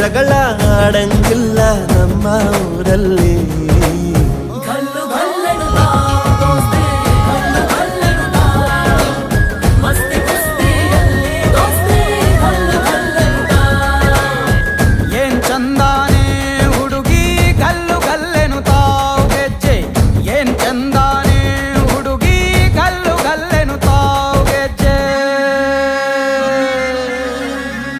ಜಗಳ ಆಡಂಗಿಲ್ಲ ನಮ್ಮ ಊರಲ್ಲಿ